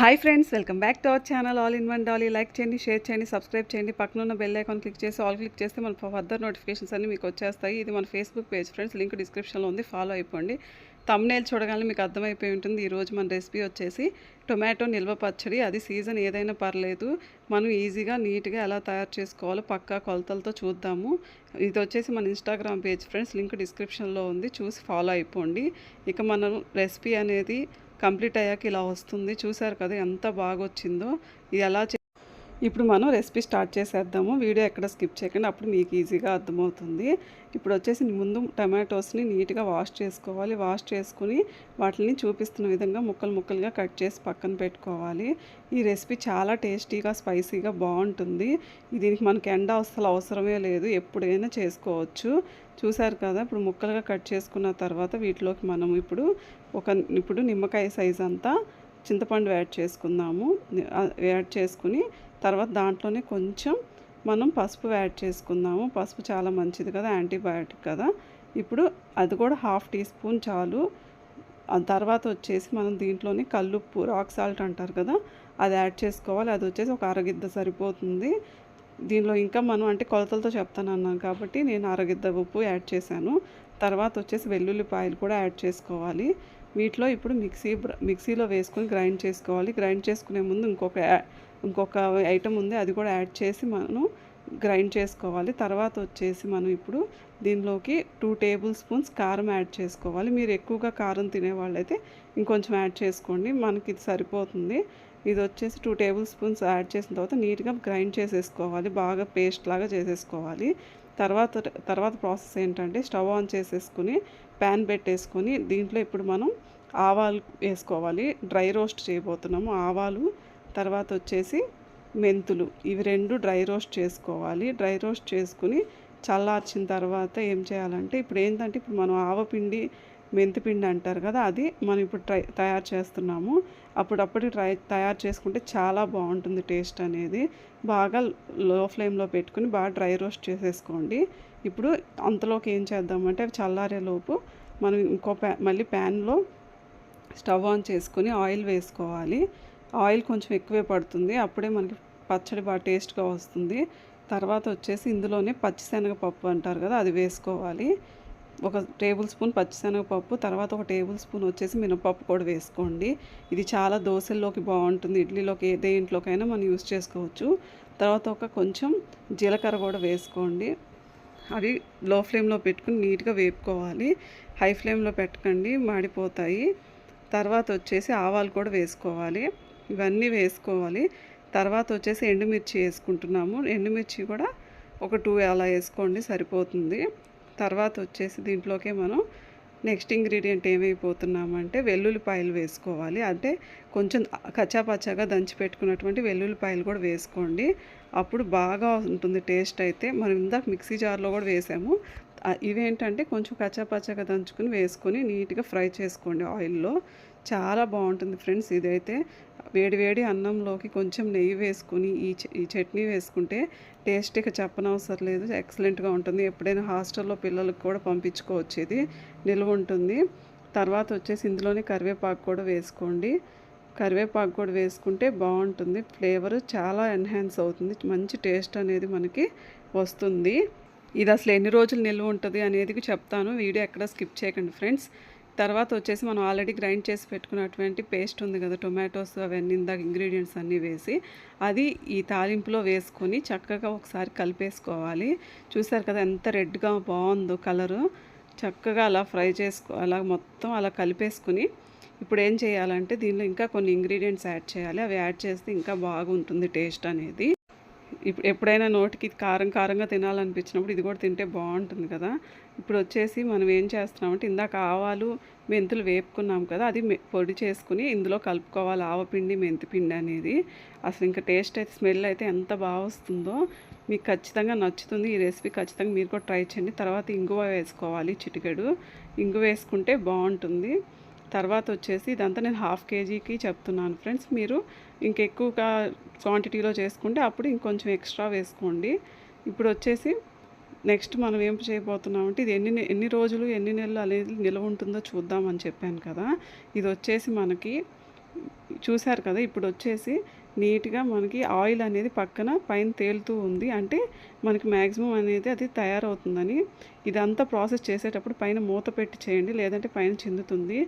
Hi friends welcome back to our channel all in one Dolly like చేయండి share చేయండి subscribe చేయండి. పక్కన ఉన్న బెల్ ఐకాన్ క్లిక్ చేసి ఆల్ క్లిక్ చేస్తే మన ఫర్దర్ నోటిఫికేషన్స్ అన్ని మీకు వచ్చేస్తాయి. ఇది మన ఫేస్బుక్ పేజ్ ఫ్రెండ్స్ లింక్ డిస్క్రిప్షన్లో ఉంది. ఫాలో అయిపోండి. తమ్నేల్ చూడగానే మీకు అర్థమైపోయి ఉంటుంది. ఈరోజు మన రెసిపీ వచ్చేసి టొమాటో నిల్వ పచ్చడి. అది సీజన్ ఏదైనా పర్లేదు. మనం ఈజీగా నీట్గా ఎలా తయారు చేసుకోవాలో పక్కా కొలతలతో చూద్దాము. ఇది వచ్చేసి మన ఇన్స్టాగ్రామ్ పేజ్ ఫ్రెండ్స్ లింక్ డిస్క్రిప్షన్లో ఉంది. చూసి ఫాలో అయిపోండి. ఇక మనం రెసిపీ అనేది కంప్లీట్ అయ్యాక ఇలా వస్తుంది. చూసారు కదా ఎంత బాగా వచ్చిందో ఇది ఎలా చే- ఇప్పుడు మనం రెసిపీ స్టార్ట్ చేసేద్దాము. వీడియో ఎక్కడ స్కిప్ చేయకండి. అప్పుడు మీకు ఈజీగా అర్థమవుతుంది. ఇప్పుడు వచ్చేసి ముందు టమాటోస్ని నీట్గా వాష్ చేసుకోవాలి. వాష్ చేసుకుని వాటిని చూపిస్తున్న విధంగా ముక్కలు ముక్కలుగా కట్ చేసి పక్కన పెట్టుకోవాలి. ఈ రెసిపీ చాలా టేస్టీగా స్పైసీగా బాగుంటుంది. దీనికి మనకి ఎండ అసలు అవసరమే లేదు. ఎప్పుడైనా చేసుకోవచ్చు. చూసారు కదా ఇప్పుడు ముక్కలుగా కట్ చేసుకున్న తర్వాత వీటిలోకి మనం ఇప్పుడు ఒక ఇప్పుడు నిమ్మకాయ సైజ్ అంతా చింతపండు యాడ్ చేసుకుందాము. యాడ్ చేసుకుని తర్వాత దాంట్లోనే కొంచెం మనం పసుపు యాడ్ చేసుకుందాము. పసుపు చాలా మంచిది కదా యాంటీబయాటిక్ కదా. ఇప్పుడు అది కూడా హాఫ్ టీ స్పూన్ చాలు. తర్వాత వచ్చేసి మనం దీంట్లోని కల్లుప్పు రాక్ సాల్ట్ అంటారు కదా అది యాడ్ చేసుకోవాలి. అది వచ్చేసి ఒక అరగిద్ద సరిపోతుంది. దీనిలో ఇంకా మనం అంటే కొలతలతో చెప్తాను అన్నాను కాబట్టి నేను అరగిద్ద ఉప్పు యాడ్ చేశాను. తర్వాత వచ్చేసి వెల్లుల్లిపాయలు కూడా యాడ్ చేసుకోవాలి. వీటిలో ఇప్పుడు మిక్సీ మిక్సీలో వేసుకొని గ్రైండ్ చేసుకోవాలి. గ్రైండ్ చేసుకునే ముందు ఇంకొక ఇంకొక ఐటమ్ ఉంది అది కూడా యాడ్ చేసి మనం గ్రైండ్ చేసుకోవాలి. తర్వాత వచ్చేసి మనం ఇప్పుడు దీనిలోకి టూ టేబుల్ స్పూన్స్ కారం యాడ్ చేసుకోవాలి. మీరు ఎక్కువగా కారం తినేవాళ్ళైతే ఇంకొంచెం యాడ్ చేసుకోండి. మనకి ఇది సరిపోతుంది. ఇది వచ్చేసి టూ టేబుల్ స్పూన్స్ యాడ్ చేసిన తర్వాత నీట్గా గ్రైండ్ చేసేసుకోవాలి. బాగా పేస్ట్ లాగా చేసేసుకోవాలి. తర్వాత తర్వాత ప్రాసెస్ ఏంటంటే స్టవ్ ఆన్ చేసేసుకుని ప్యాన్ పెట్టేసుకొని దీంట్లో ఇప్పుడు మనం ఆవాలు వేసుకోవాలి. డ్రై రోస్ట్ చేయబోతున్నాము. ఆవాలు తర్వాత వచ్చేసి మెంతులు. ఇవి రెండు డ్రై రోస్ట్ చేసుకోవాలి. డ్రై రోస్ట్ చేసుకుని చల్లార్చిన తర్వాత ఏం చేయాలంటే ఇప్పుడు ఏంటంటే ఇప్పుడు మనం ఆవపిండి మెంతిపిండి అంటారు కదా అది మనం ఇప్పుడు ట్రై తయారు చేస్తున్నాము. అప్పుడప్పుడు ట్రై తయారు చేసుకుంటే చాలా బాగుంటుంది టేస్ట్ అనేది. బాగా లో ఫ్లేమ్లో పెట్టుకుని బాగా డ్రై రోస్ట్ చేసేసుకోండి. ఇప్పుడు అంతలోకి ఏం చేద్దామంటే అవి చల్లారేలోపు మనం ఇంకో ప్యా మళ్ళీ ప్యాన్లో స్టవ్ ఆన్ చేసుకొని ఆయిల్ వేసుకోవాలి. ఆయిల్ కొంచెం ఎక్కువే పడుతుంది. అప్పుడే మనకి పచ్చడి బాగా టేస్ట్గా వస్తుంది. తర్వాత వచ్చేసి ఇందులోనే పచ్చిశనగపప్పు అంటారు కదా అది వేసుకోవాలి. ఒక టేబుల్ స్పూన్ పచ్చిశనగపప్పు తర్వాత ఒక టేబుల్ స్పూన్ వచ్చేసి మినపప్పు కూడా వేసుకోండి. ఇది చాలా దోశల్లోకి బాగుంటుంది. ఇడ్లీలోకి ఏ దేంట్లోకైనా మనం యూస్ చేసుకోవచ్చు. తర్వాత ఒక కొంచెం జీలకర్ర కూడా వేసుకోండి. అవి లో ఫ్లేమ్లో పెట్టుకుని నీట్గా వేపుకోవాలి. హై ఫ్లేమ్లో పెట్టకండి మాడిపోతాయి. తర్వాత వచ్చేసి ఆవాలు కూడా వేసుకోవాలి. ఇవన్నీ వేసుకోవాలి. తర్వాత వచ్చేసి ఎండుమిర్చి వేసుకుంటున్నాము. ఎండుమిర్చి కూడా ఒక టూ అలా వేసుకోండి సరిపోతుంది. తర్వాత వచ్చేసి దీంట్లోకే మనం నెక్స్ట్ ఇంగ్రీడియంట్ ఏమైపోతున్నామంటే వెల్లుల్లిపాయలు వేసుకోవాలి. అంటే కొంచెం కచ్చాపచ్చాగా దంచి పెట్టుకున్నటువంటి వెల్లుల్లిపాయలు కూడా వేసుకోండి. అప్పుడు బాగా ఉంటుంది టేస్ట్ అయితే. మనం ఇందాక మిక్సీ జార్లో కూడా వేసాము. ఇవేంటంటే కొంచెం కచ్చాపచ్చాగా దంచుకుని వేసుకొని నీట్గా ఫ్రై చేసుకోండి ఆయిల్లో. చాలా బాగుంటుంది ఫ్రెండ్స్ ఇదైతే. వేడివేడి అన్నంలోకి కొంచెం నెయ్యి వేసుకుని ఈ ఈ చట్నీ వేసుకుంటే టేస్ట్ ఇక చెప్పనవసరం లేదు. ఎక్సలెంట్గా ఉంటుంది. ఎప్పుడైనా హాస్టల్లో పిల్లలకు కూడా పంపించుకోవచ్చు. ఇది నిల్వ ఉంటుంది. తర్వాత వచ్చేసి ఇందులోనే కరివేపాకు కూడా వేసుకోండి. కరివేపాకు కూడా వేసుకుంటే బాగుంటుంది. ఫ్లేవర్ చాలా ఎన్హాన్స్ అవుతుంది. మంచి టేస్ట్ అనేది మనకి వస్తుంది. ఇది అసలు ఎన్ని రోజులు నిల్వ ఉంటుంది అనేది చెప్తాను. వీడియో ఎక్కడ స్కిప్ చేయకండి ఫ్రెండ్స్. తర్వాత వచ్చేసి మనం ఆల్రెడీ గ్రైండ్ చేసి పెట్టుకున్నటువంటి పేస్ట్ ఉంది కదా టొమాటోస్ అవన్నీ ఇందాక ఇంగ్రీడియంట్స్ అన్నీ వేసి అది ఈ తాలింపులో వేసుకొని చక్కగా ఒకసారి కలిపేసుకోవాలి. చూసారు కదా ఎంత రెడ్గా బాగుందో కలరు. చక్కగా అలా ఫ్రై చేసుకో అలా మొత్తం అలా కలిపేసుకుని ఇప్పుడు ఏం చేయాలంటే దీనిలో ఇంకా కొన్ని ఇంగ్రీడియంట్స్ యాడ్ చేయాలి. అవి యాడ్ చేస్తే ఇంకా బాగుంటుంది టేస్ట్ అనేది. ఇప్పుడు ఎప్పుడైనా నోటికి కారం కారంగా తినాలనిపించినప్పుడు ఇది కూడా తింటే బాగుంటుంది కదా. ఇప్పుడు వచ్చేసి మనం ఏం చేస్తున్నామంటే ఇందాక ఆవాలు మెంతులు వేపుకున్నాం కదా అది పొడి చేసుకుని ఇందులో కలుపుకోవాలి. ఆవపిండి మెంతిపిండి అనేది. అసలు ఇంకా టేస్ట్ అయితే స్మెల్ అయితే ఎంత బాగా వస్తుందో మీకు ఖచ్చితంగా నచ్చుతుంది. ఈ రెసిపీ ఖచ్చితంగా మీరు కూడా ట్రై చేయండి. తర్వాత ఇంగువ వేసుకోవాలి చిటికెడు. ఇంగు వేసుకుంటే బాగుంటుంది. తర్వాత వచ్చేసి ఇదంతా నేను హాఫ్ కేజీకి చెప్తున్నాను ఫ్రెండ్స్. మీరు ఇంకెక్కువగా క్వాంటిటీలో చేసుకుంటే అప్పుడు ఇంకొంచెం ఎక్స్ట్రా వేసుకోండి. ఇప్పుడు వచ్చేసి నెక్స్ట్ మనం ఏం చేయబోతున్నామంటే ఇది ఎన్ని నె- ఎన్ని రోజులు ఎన్ని నెలలు అనేది నిల్వ ఉంటుందో చూద్దామని చెప్పాను కదా. ఇది వచ్చేసి మనకి చూశారు కదా ఇప్పుడు వచ్చేసి నీట్గా మనకి ఆయిల్ అనేది పక్కన పైన తేలుతూ ఉంది. అంటే మనకి మ్యాక్సిమం అనేది అది తయారవుతుందని. ఇదంతా ప్రాసెస్ చేసేటప్పుడు పైన మూత పెట్టి చేయండి లేదంటే పైన చిందుతుంది.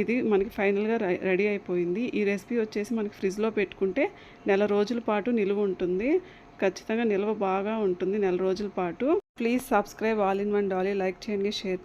ఇది మనకి ఫైనల్గా రెడీ అయిపోయింది. ఈ రెసిపీ వచ్చేసి మనకి ఫ్రిడ్జ్లో పెట్టుకుంటే నెల రోజుల పాటు నిలువ ఉంటుంది. ఖచ్చితంగా నిల్వ బాగా ఉంటుంది నెల రోజుల పాటు. Please subscribe all in one Dolly. Like చేయండి షేర్